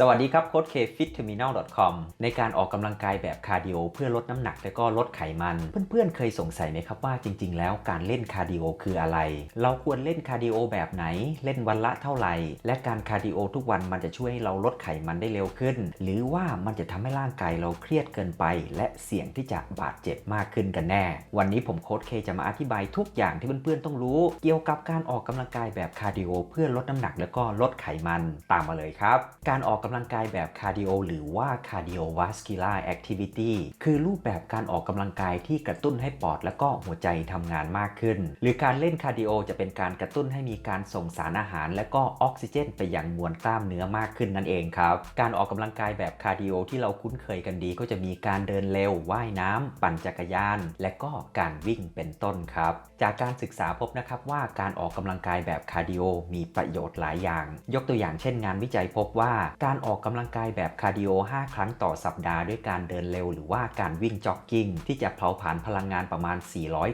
สวัสดีครับโค้ดเคฟิตเทอร์มินอล .com ในการออกกำลังกายแบบคาร์ดิโอเพื่อลดน้ำหนักและก็ลดไขมัน เพื่อนๆเคยสงสัยไหมครับว่าจริงๆ แล้วการเล่นคาร์ดิโอคืออะไร เราควรเล่นคาร์ดิโอแบบไหน เล่นวันละเท่าไหร่ และการคาร์ดิโอทุกวันมันจะช่วยให้เราลดไขมันได้เร็วขึ้น หรือว่ามันจะทำให้ร่างกายเราเครียดเกินไป และเสี่ยงที่จะบาดเจ็บมากขึ้นกันแน่ วันนี้ผมโค้ดเคจะมาอธิบายทุกอย่างที่เพื่อนๆต้องรู้ เกี่ยวกับการออกกำลังกายแบบคาร์ดิโอเพื่อลดน้ำหนัก แล้วก็ลดไขมันตามมาเลยครับ การออกกำลังกายแบบคาร์ดิโอหรือว่า cardiovascular activity คือรูปแบบการออกกำลังกายที่กระตุ้นให้ปอดและก็หัวใจทำงานมากขึ้น หรือการเล่นคาร์ดิโอจะเป็นการกระตุ้นให้มีการส่งสารอาหาร และก็ออกซิเจน ไปยังมวลกล้ามเนื้อมากขึ้นนั่นเองครับ การออกกำลังกายแบบคาร์ดิโอที่เราคุ้นเคยกันดี ก็จะมีการเดินเร็วว่ายน้ำปั่นจักรยาน และก็การวิ่งเป็นต้นครับ จากการศึกษาพบนะครับว่าการออกกำลังกายแบบคาร์ดิโอมีประโยชน์หลายอย่าง ยกตัวอย่างเช่นงานวิจัยพบว่าการออกกำลังกายแบบคาร์ดิโอ 5 ครั้งต่อสัปดาห์ด้วยการเดินเร็วหรือว่าการวิ่งจ็อกกิ้งที่จะเผาผลาญพลังงานประมาณ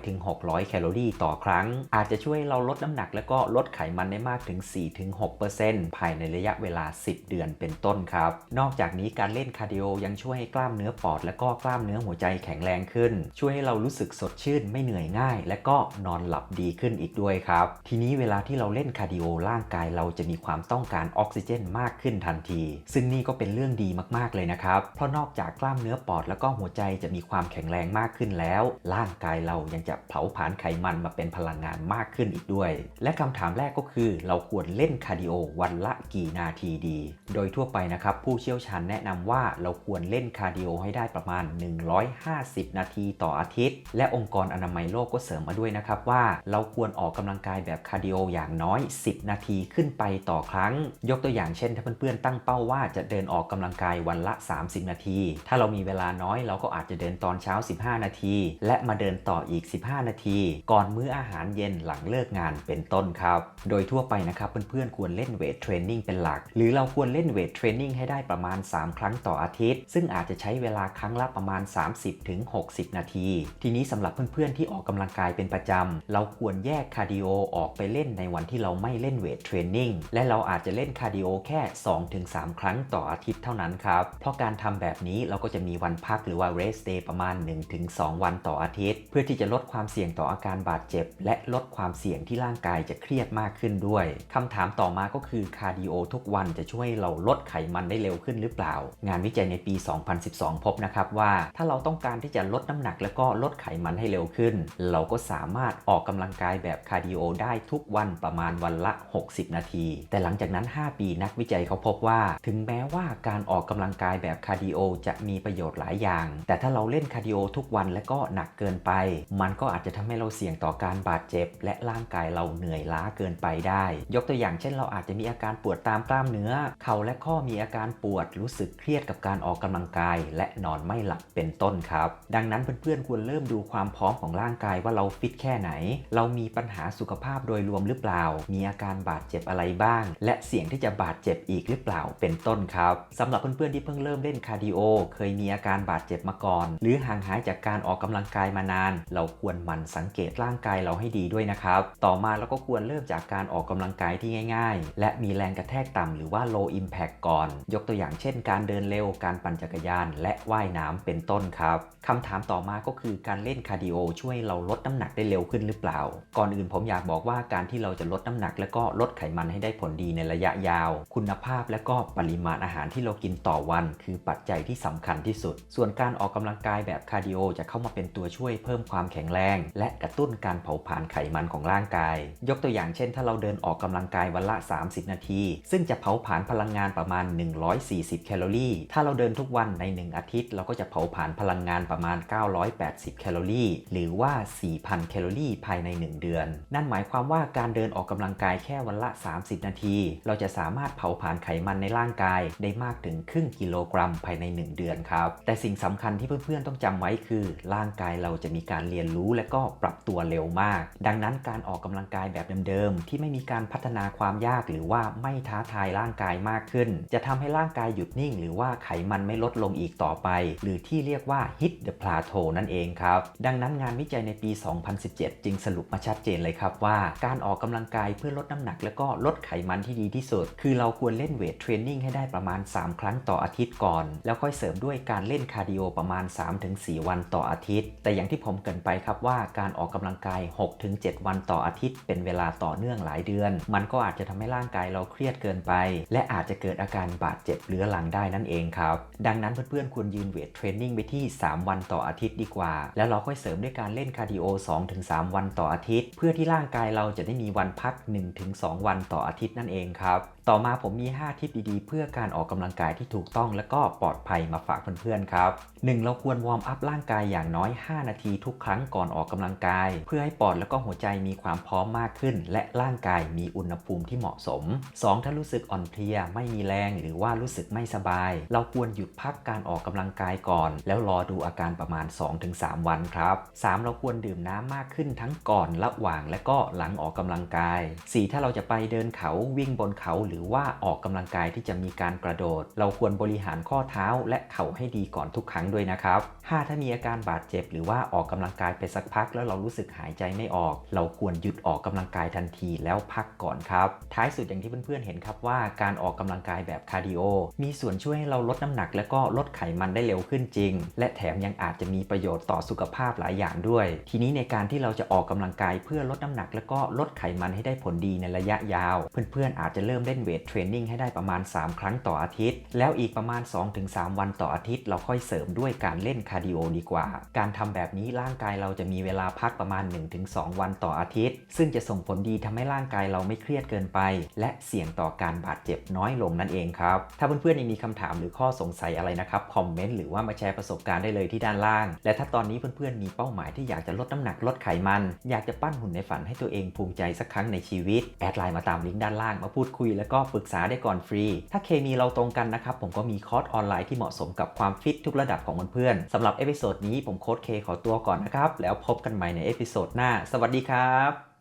400-600 แคลอรี่ต่อครั้ง อาจจะช่วยเราลดน้ำหนักและก็ลดไขมันได้มากถึง 4-6%ภายในระยะเวลา 10 เดือนเป็นต้นครับ นอกจากนี้การเล่นคาร์ดิโอยังช่วยให้กล้ามเนื้อปอด และก็กล้ามเนื้อหัวใจแข็งแรงขึ้น ช่วยให้เรารู้สึกสดชื่นไม่เหนื่อยง่าย และก็นอนหลับดีขึ้นอีกด้วยครับ ทีนี้เวลาที่เราเล่นคาร์ดิโอร่างกายเราจะมีความต้องการออกซิเจนมากขึ้นทันทีซึ่งนี่ก็เป็นเรื่องดีมากๆเลยนะครับ เพราะนอกจากกล้ามเนื้อปอดแล้วก็หัวใจจะมีความแข็งแรงมากขึ้นแล้ว ร่างกายเรายังจะเผาผลาญไขมันมาเป็นพลังงานมากขึ้นอีกด้วย และคำถามแรกก็คือ เราควรเล่นคาร์ดิโอวันละกี่นาทีดี โดยทั่วไปนะครับผู้เชี่ยวชาญแนะนำว่าเราควรเล่นคาร์ดิโอให้ได้ประมาณ 150 นาทีต่ออาทิตย์ และองค์กรอนามัยโลกก็เสริมมาด้วยนะครับว่าเราควรออกกำลังกายแบบคาร์ดิโออย่างน้อย 10 นาทีขึ้นไปต่อครั้ง ยกตัวอย่างเช่นถ้าเพื่อนๆตั้งเป้าว่าจะเดินออกกำลังกายวันละ 30 นาที ถ้าเรามีเวลาน้อยเราก็อาจจะเดินตอนเช้า 15 นาที และมาเดินต่ออีก 15 นาที ก่อนมื้ออาหารเย็นหลังเลิกงานเป็นต้นครับ โดยทั่วไปนะครับเพื่อนๆควรเล่นเวทเทรนนิ่งเป็นหลัก หรือเราควรเล่นเวทเทรนนิ่งให้ได้ประมาณ 3 ครั้งต่ออาทิตย์ ซึ่งอาจจะใช้เวลาครั้งละประมาณ 30-60 นาที ทีนี้สำหรับเพื่อนๆที่ออกกำลังกายเป็นประจำเราควรแยกคาร์ดิโอออกไปเล่นในวันที่เราไม่เล่นเวทเทรนนิ่งและเราอาจจะเล่นคาร์ดิโอแค่ 2-3ครั้งต่ออาทิตย์เท่านั้นครับ เพราะการทำแบบนี้เราก็จะมีวันพักหรือว่า rest day ประมาณ 1-2 วันต่ออาทิตย์ เพื่อที่จะลดความเสี่ยงต่ออาการบาดเจ็บ และลดความเสี่ยงที่ร่างกายจะเครียดมากขึ้นด้วยคำถามต่อมาก็คือคาร์ดิโอทุกวันจะช่วยเราลดไขมันได้เร็วขึ้นหรือเปล่า งานวิจัยในปี 2012 พบนะครับว่าถ้าเราต้องการที่จะลดน้ำหนักแล้วก็ลดไขมันให้เร็วขึ้น เราก็สามารถออกกำลังกายแบบคาร์ดิโอได้ทุกวันประมาณวันละ 60 นาที แต่หลังจากนั้น 5 ปีนักวิจัยเขาพบว่าถึงแม้ว่าการออกกำลังกายแบบคาร์ดิโอจะมีประโยชน์หลายอย่าง แต่ถ้าเราเล่นคาร์ดิโอทุกวันและก็หนักเกินไป มันก็อาจจะทำให้เราเสี่ยงต่อการบาดเจ็บ และร่างกายเราเหนื่อยล้าเกินไปได้ ยกตัวอย่างเช่น เราอาจจะมีอาการปวดตามกล้ามเนื้อ เข่าและข้อมีอาการปวดรู้สึกเครียดกับการออกกำลังกาย และนอนไม่หลับเป็นต้นครับ ดังนั้นเพื่อนๆควรเริ่มดูความพร้อมของร่างกายว่าเราฟิตแค่ไหน เรามีปัญหาสุขภาพโดยรวมหรือเปล่า มีอาการบาดเจ็บอะไรบ้าง และเสี่ยงที่จะบาดเจ็บอีกหรือเปล่าเป็นต้นครับสำหรับเพื่อนๆที่เพิ่งเริ่มเล่นคาร์ดิโอ เคยมีอาการบาดเจ็บมาก่อน หรือห่างหายจากการออกกำลังกายมานาน เราควรหมั่นสังเกตร่างกายเราให้ดีด้วยนะครับ ต่อมาเราก็ควรเริ่มจากการออกกำลังกายที่ง่ายๆ และมีแรงกระแทกต่ำหรือว่า low impact ก่อน ยกตัวอย่างเช่น การเดินเร็วการปั่นจักรยาน และว่ายน้ำเป็นต้นครับคำถามต่อมาก็คือการเล่นคาร์ดิโอช่วยเราลดน้ำหนักได้เร็วขึ้นหรือเปล่า ก่อนอื่นผมอยากบอกว่าการที่เราจะลดน้ำหนัก และก็ลดไขมันให้ได้ผลดีในระยะยาว คุณภาพและก็ปริมาณอาหารที่เรากินต่อวันคือปัจจัยที่สำคัญที่สุด ส่วนการออกกำลังกายแบบคาร์ดิโอจะเข้ามาเป็นตัวช่วยเพิ่มความแข็งแรง และกระตุ้นการเผาผลาญไขมันของร่างกาย ยกตัวอย่างเช่น ถ้าเราเดินออกกำลังกายวันละ 30 นาที ซึ่งจะเผาผลาญพลังงานประมาณ 140 แคลอรี่ ถ้าเราเดินทุกวันใน 1 อาทิตย์ เราก็จะเผาผลาญพลังงานประมาณ 980 แคลอรี่ หรือว่า 4,000 แคลอรี่ภายใน 1 เดือน นั่นหมายความว่าการเดินออกกำลังกายแค่วันละ 30 นาที เราจะสามารถเผาผลาญไขมันในร่างกายได้มากถึงครึ่งกิโลกรัมภายใน 1 เดือนครับ แต่สิ่งสำคัญที่เพื่อนๆต้องจำไว้คือ ร่างกายเราจะมีการเรียนรู้และก็ปรับตัวเร็วมาก ดังนั้นการออกกำลังกายแบบเดิมๆที่ไม่มีการพัฒนาความยากหรือว่าไม่ท้าทายร่างกายมากขึ้น จะทำให้ร่างกายหยุดนิ่ง หรือว่าไขมันไม่ลดลงอีกต่อไป หรือที่เรียกว่า hit the plateau นั่นเองครับ ดังนั้นงานวิจัยในปี 2017 จึงสรุปมาชัดเจนเลยครับว่า การออกกำลังกายเพื่อลดน้ำหนัก และก็ลดไขมันที่ดีที่สุด คือเราควรเล่นเวทเทรนนิ่งนิ่งให้ได้ประมาณ 3 ครั้งต่ออาทิตย์ก่อน แล้วค่อยเสริมด้วยการเล่นคาร์ดิโอประมาณ 3-4 วันต่ออาทิตย์ แต่อย่างที่ผมเกินไปครับว่าการออกกำลังกาย 6-7 วันต่ออาทิตย์ เป็นเวลาต่อเนื่องหลายเดือน มันก็อาจจะทำให้ร่างกายเราเครียดเกินไป และอาจจะเกิดอาการบาดเจ็บเรื้อรังได้นั่นเองครับ ดังนั้นเพื่อนๆควรยืนเวทเทรนนิ่งไปที่ 3 วันต่ออาทิตย์ดีกว่า แล้วเราค่อยเสริมด้วยการเล่นคาร์ดิโอ 2-3 วันต่ออาทิตย์ เพื่อที่ร่างกายเราจะได้มีวันพัก 1-2 วันต่ออาทิตย์นั่นเองครับต่อมาผมมี 5 ทิปดีๆ เพื่อการออกกำลังกายที่ถูกต้องและก็ปลอดภัยมาฝากเพื่อนๆครับ 1. เราควรวอร์มอัพร่างกายอย่างน้อย 5 นาทีทุกครั้งก่อนออกกำลังกาย เพื่อให้ปอดและก็หัวใจมีความพร้อมมากขึ้น และร่างกายมีอุณหภูมิที่เหมาะสม 2. ถ้ารู้สึกอ่อนเพลียไม่มีแรง หรือว่ารู้สึกไม่สบาย เราควรหยุดพักการออกกำลังกายก่อน แล้วรอดูอาการประมาณ 2-3 วันครับ 3. เราควรดื่มน้ำมากขึ้นทั้งก่อนระหว่างและก็หลังออกกำลังกาย 4. ถ้าเราจะไปเดินเขาวิ่งบนเขาหรือว่าออกกำลังกายที่จะมีการกระโดด เราควรบริหารข้อเท้าและเข่าให้ดีก่อนทุกครั้งด้วยนะครับ 5. ถ้ามีอาการบาดเจ็บ หรือว่าออกกำลังกายไปสักพัก แล้วเรารู้สึกหายใจไม่ออก เราควรหยุดออกกำลังกายทันทีแล้วพักก่อนครับ ท้ายสุดอย่างที่เพื่อนๆเห็นครับว่าการออกกำลังกายแบบคาร์ดิโอมีส่วนช่วยให้เราลดน้ำหนัก และก็ลดไขมันได้เร็วขึ้นจริง และแถมยังอาจจะมีประโยชน์ต่อสุขภาพหลายอย่างด้วย ทีนี้ในการที่เราจะออกกำลังกายเพื่อลดน้ำหนัก และก็ลดไขมันให้ได้ผลดีในระยะยาว เพื่อนๆอาจจะเริ่มเล่นเวทเทรนนิ่งให้ได้ประมาณ 3 ครั้งต่ออาทิตย์ แล้วอีกประมาณ 2-3 วันต่ออาทิตย์ เราค่อยเสริมด้วยการเล่นคาร์ดิโอดีกว่า การทำแบบนี้ร่างกายเราจะมีเวลาพักประมาณ 1-2 วันต่ออาทิตย์ ซึ่งจะส่งผลดีทำให้ร่างกายเราไม่เครียดเกินไป และเสี่ยงต่อการบาดเจ็บน้อยลงนั่นเองครับ ถ้าเพื่อนๆยังมีคำถามหรือข้อสงสัยอะไรนะครับคอมเมนต์หรือว่ามาแชร์ประสบการณ์ได้เลยที่ด้านล่าง และถ้าตอนนี้เพื่อนๆมีเป้าหมายที่อยากจะลดน้ำหนักลดไขมัน อยากจะปั้นหุ่นในฝันให้ตัวเองภูมิใจสักครั้งในชีวิตแอดไลน์มาตามลิงก์ด้านล่างมาพูดคุยแล้วก็ปรึกษาได้ก่อนฟรี ถ้าเคมีเราตรงกันนะครับ ผมก็มีคอร์สออนไลน์ที่เหมาะสมกับความฟิตทุกระดับของเพื่อนๆสำหรับเอพิโซดนี้ผมโค้ดเคขอตัวก่อนนะครับ แล้วพบกันใหม่ในเอพิโซดหน้า สวัสดีครับ